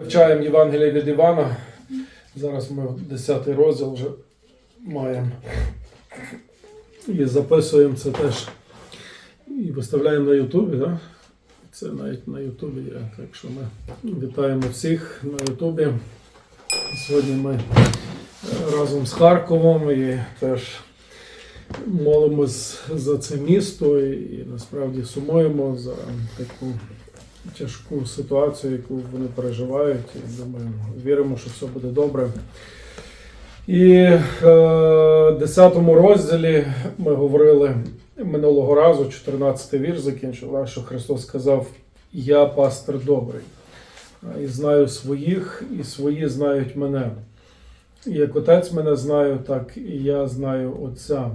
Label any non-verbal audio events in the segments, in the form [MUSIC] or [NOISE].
Вивчаємо Євангелія від Івана. Зараз ми 10 розділ вже маємо. І записуємо це теж. І виставляємо на Ютубі. Да? Це навіть на Ютубі є. Так що ми вітаємо всіх на Ютубі. Сьогодні ми е, разом з Харковом і теж молимось за це місто і, і насправді сумуємо за таку тяжку ситуацію, яку вони переживають. І думаю, віримо, що все буде добре. І е, в 10 розділі ми говорили минулого разу, 14 вірш закінчив, що Христос сказав: Я пастир добрий, і знаю своїх, і свої знають мене. І як отець мене знаю, так і я знаю Отця.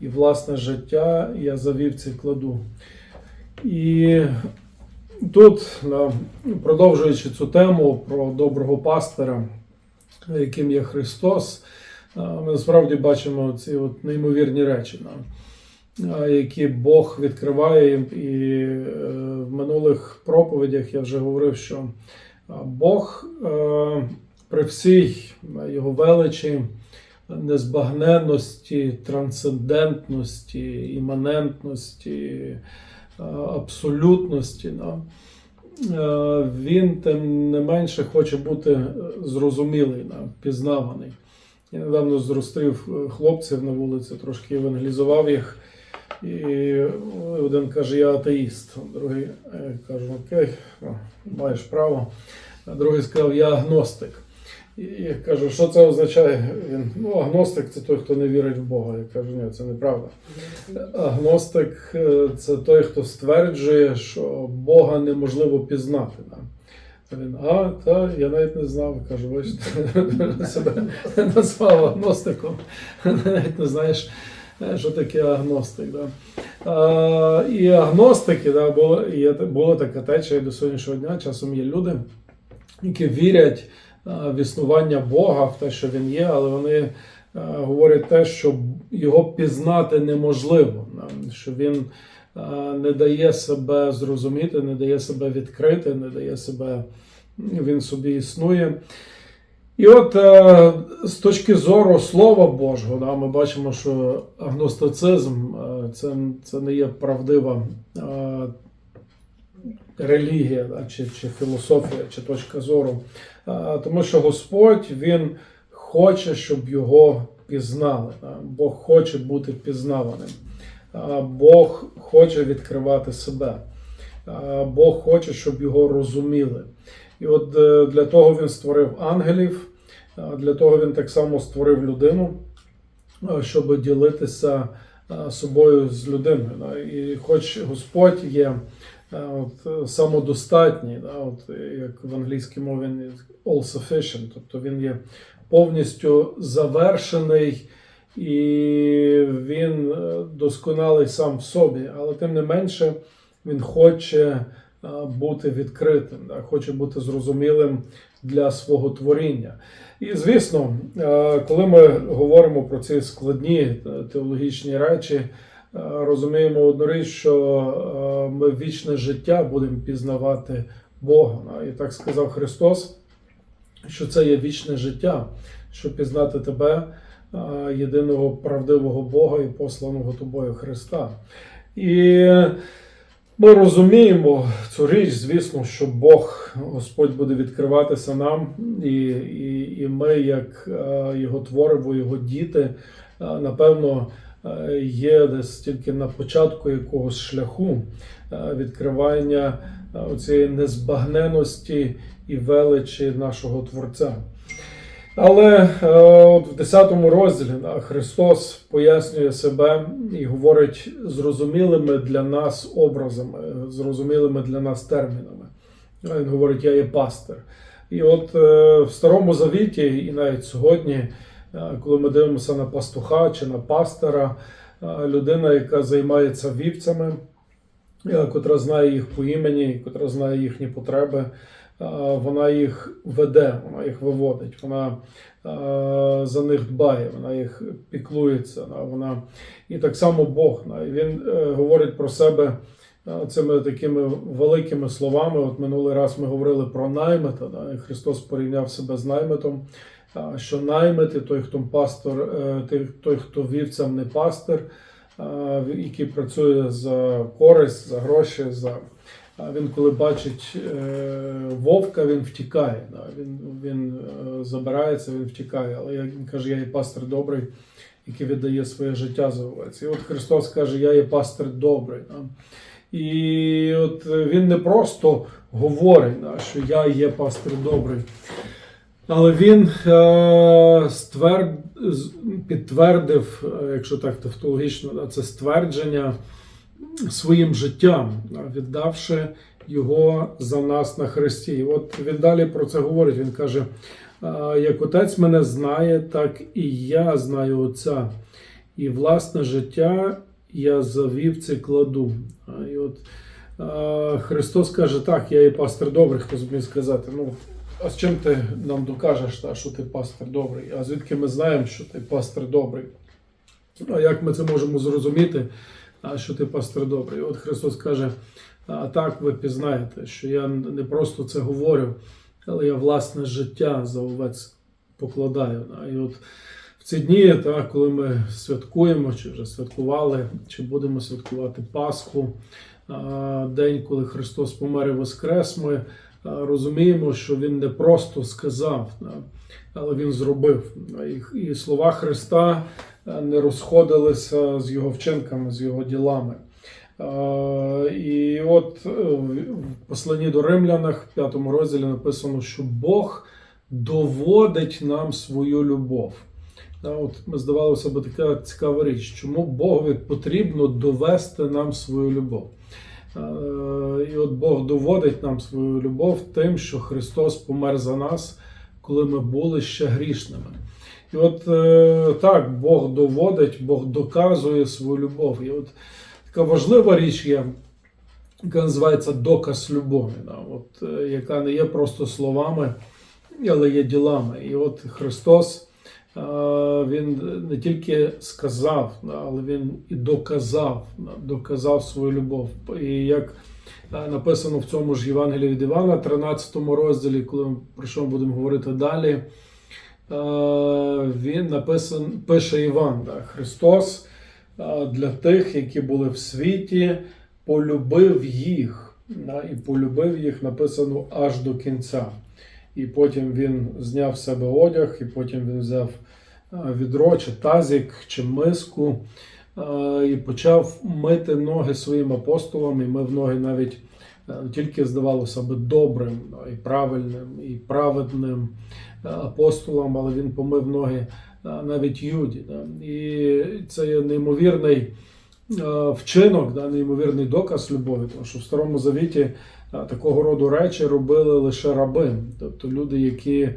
І власне життя я за вівці кладу. І тут, продовжуючи цю тему про доброго пастира, яким є Христос, ми насправді бачимо ці от неймовірні речі, які Бог відкриває. І е, в минулих проповідях я вже говорив, що Бог е, при всій його величі, незбагненності, трансцендентності, іманентності, е, абсолютності. да, е, Він тим не менше хоче бути е, зрозумілий, да, пізнаваний. Я недавно зустрів е, хлопців на вулиці, трошки евангелізував їх. І один каже, я атеїст. Другий е, каже, окей, маєш право. Другий сказав, я агностик. І кажу, що це означає? Він, ну, агностик це той, хто не вірить в Бога. Я кажу, ні, це неправда. Агностик е, це той, хто стверджує, що Бога неможливо пізнати. Да? Він, а, та, я навіть не знав. Кажу, бачите, [LAUGHS] себе назвав агностиком. [LAUGHS] Навіть не знаєш, е, що таке агностик. Да? А, і агностики, да, було, є, була така течія до сьогоднішнього дня. Часом є люди, які вірять в існування Бога, в те, що він є, але вони говорять те, що його пізнати неможливо, що він не дає себе зрозуміти, не дає себе відкрити, не дає себе, він собі існує. І от е, з точки зору Слова Божого, да, ми бачимо, що агностицизм е, це, це не є правдива е, релігія да, чи, чи філософія, чи точка зору. Тому що Господь Він хоче, щоб його пізнали. Бог хоче бути пізнаваним. Бог хоче відкривати себе. Бог хоче, щоб його розуміли. І от е, для того він створив ангелів, для того він так само створив людину, щоб ділитися собою з людиною. І хоч Господь є от, е, самодостатній, да, от, е, як в англійській мові він є all sufficient, тобто він є повністю завершений. І він е, досконалий сам в собі, але тим не менше він хоче бути відкритим, да, хоче бути зрозумілим для свого творіння. І звісно, коли ми говоримо про ці складні теологічні речі, розуміємо одну річ, що е, ми вічне життя будемо пізнавати Бога. І так сказав Христос, що це є вічне життя, щоб пізнати тебе, е, єдиного правдивого Бога і посланого тобою Христа. І ми розуміємо цю річ, звісно, що Бог, Господь буде відкриватися нам, і, і, і ми, як е, його твориво, його діти, е, напевно, е, є десь тільки на початку якогось шляху е, відкривання е, цієї незбагненості і величі нашого Творця. Але е, от в 10 розділі Христос пояснює себе і говорить зрозумілими для нас образами, зрозумілими для нас термінами. Він говорить, я є пастир. І от е, в Старому Завіті, і навіть сьогодні, е, коли ми дивимося на пастуха чи на пастора, е, людина, яка займається вівцями, е, котра знає їх по імені, котра знає їхні потреби, е, вона їх веде, вона їх виводить, вона е, за них дбає, вона їх піклується. Вона... І так само Бог. Він е, говорить про себе цими такими великими словами. От минулий раз ми говорили про наймита. Да? Христос порівняв себе з наймитом. Що наймити, той, хто пастор, е, той, хто вівцям не пастир, який працює за користь, за гроші, за він, коли бачить е, вовка, він втікає. Він, він е, забирається, він втікає. Але він каже, я є пастир добрий, який віддає своє життя за овець. І от Христос каже, я є пастир добрий. І от е, він не просто говорить, що я є пастир добрий. Але він е, стверд, підтвердив, е, якщо так тавтологічно, це ствердження своїм життям, віддавши його за нас на Христі. І от він далі про це говорить. Він каже: як отець мене знає, так і я знаю Отця. І власне життя я за вівці кладу. І от а, Христос каже: так, я є пастир добрий, хто зміг сказати. Ну, а з чим ти нам докажеш, та, що ти пастир добрий? А звідки ми знаємо, що ти пастир добрий? А як ми це можемо зрозуміти, що ти пастир добрий? От Христос каже: а так ви пізнаєте, що я не просто це говорю, але я власне життя за овець покладаю. Да? І от в ці дні, так, коли ми святкуємо, чи вже святкували, чи будемо святкувати Пасху, день, коли Христос помер і воскрес, ми розуміємо, що Він не просто сказав, але Він зробив. І, слова Христа не розходилися з його вчинками, з його ділами. І от е, в посланні до римлянах, в п'ятому розділі написано, що Бог доводить нам свою любов. От ми здавалося б така цікава річ, чому Богові потрібно довести нам свою любов. Е, І от Бог доводить нам свою любов тим, що Христос помер за нас, коли ми були ще грішними. І от е, так, Бог доводить, Бог доказує свою любов. І от така важлива річ є, яка називається доказ любові, да, от, е, яка не є просто словами, але є ділами. І от Христос. Е, Він не тільки сказав, але він і доказав, доказав свою любов. І як е, написано в цьому ж Євангелії від Івана, 13 розділі, коли ми про що ми будемо говорити далі, е, він написан, пише Іван, да, Христос для тих, які були в світі, полюбив їх. І полюбив їх написано аж до кінця. І потім він зняв з себе одяг, і потім він взяв е, відро, чи тазик, чи миску, е, і почав мити ноги своїм апостолам, і мив ноги навіть е, тільки здавалося би добрим, і правильним, і праведним апостолам, але він помив ноги навіть Юді. І це є неймовірний вчинок, неймовірний доказ любові, тому що в Старому Завіті такого роду речі робили лише раби, тобто люди, які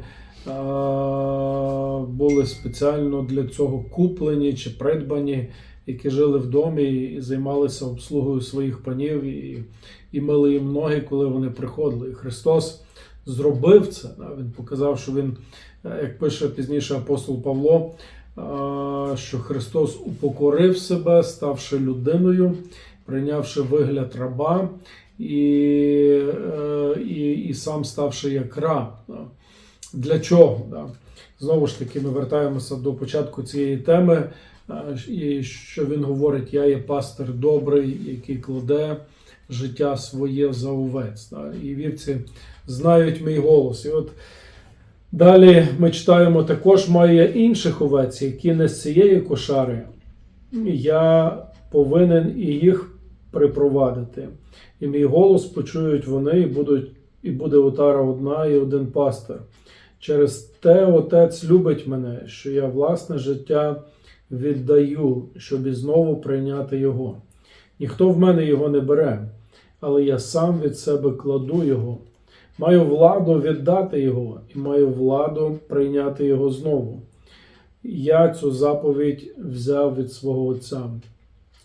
були спеціально для цього куплені чи придбані, які жили в домі і займалися обслугою своїх панів і, і мили їм ноги, коли вони приходили. І Христос зробив це. Він показав, що він, е, як пише пізніше апостол Павло, е, що Христос упокорив себе, ставши людиною, прийнявши вигляд раба і, е, і, і сам ставши як раб. Для чого? Знову ж таки, ми вертаємося до початку цієї теми, е, і що він говорить: я є пастир добрий, який кладе життя своє за овець. І вівці знають мій голос. І от далі ми читаємо також має інших овець, які не з цієї кошари. Я повинен і їх припровадити. І мій голос почують вони, і будуть, і буде отара одна, і один пастир. Через те Отець любить мене, що я власне життя віддаю, щоб і знову прийняти його. Ніхто в мене його не бере, але я сам від себе кладу його. Маю владу віддати його і маю владу прийняти його знову. Я цю заповідь взяв від свого Отця.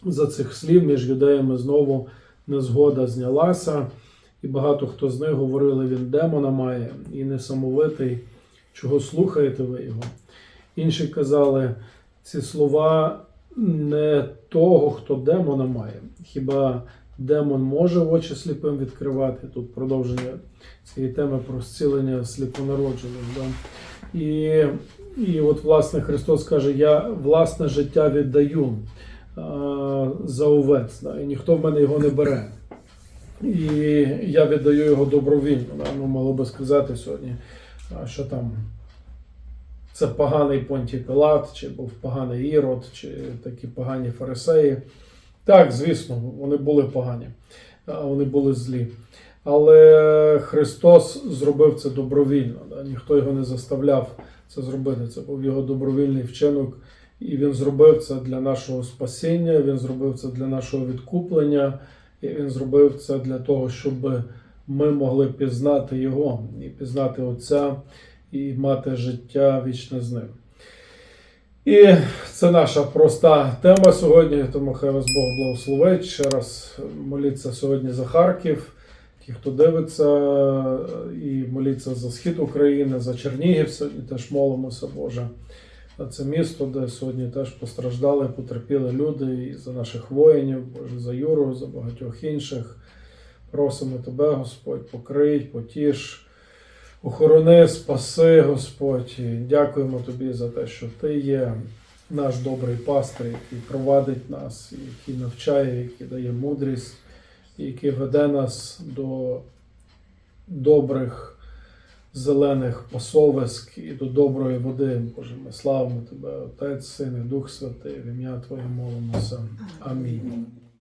За цих слів між юдеями знову незгода знялася, і багато хто з них говорили, він демона має і несамовитий, чого слухаєте ви його. Інші казали, ці слова не того, хто демона має. Хіба демон може очі сліпим відкривати. Тут продовження цієї теми про зцілення сліпонароджених. Да? І, і от, власне, Христос каже: Я власне життя віддаю за овець, да? і ніхто в мене його не бере. І я віддаю його добровільно. Да? Ну, мало би сказати сьогодні, що там це поганий Понтій Пилат, чи був поганий Ірод, чи такі погані фарисеї. Так, звісно, вони були погані, вони були злі. Але Христос зробив це добровільно. Да? Ніхто його не заставляв це зробити. Це був його добровільний вчинок. І він зробив це для нашого спасіння, він зробив це для нашого відкуплення, і він зробив це для того, щоб ми могли пізнати його і пізнати Отця і мати життя вічне з ним. І це наша проста тема сьогодні, тому хай вас Бог благословить. Ще раз моліться сьогодні за Харків, ті, хто дивиться, і моліться за схід України, за Чернігів. Сьогодні теж молимося, Боже. Це місто, де сьогодні теж постраждали, потерпіли люди і за наших воїнів, Боже, за Юру, за багатьох інших. Просимо Тебе, Господь, покрий, потіш. Охорони, спаси, Господь. Дякуємо Тобі за те, що Ти є наш добрий пастир, який провадить нас, який навчає, який дає мудрість, який веде нас до добрих зелених пасовиськ і до доброї води. Боже, ми славимо Тебе, Отець, Син і Дух Святий, в ім'я Твоє молимося. Амінь.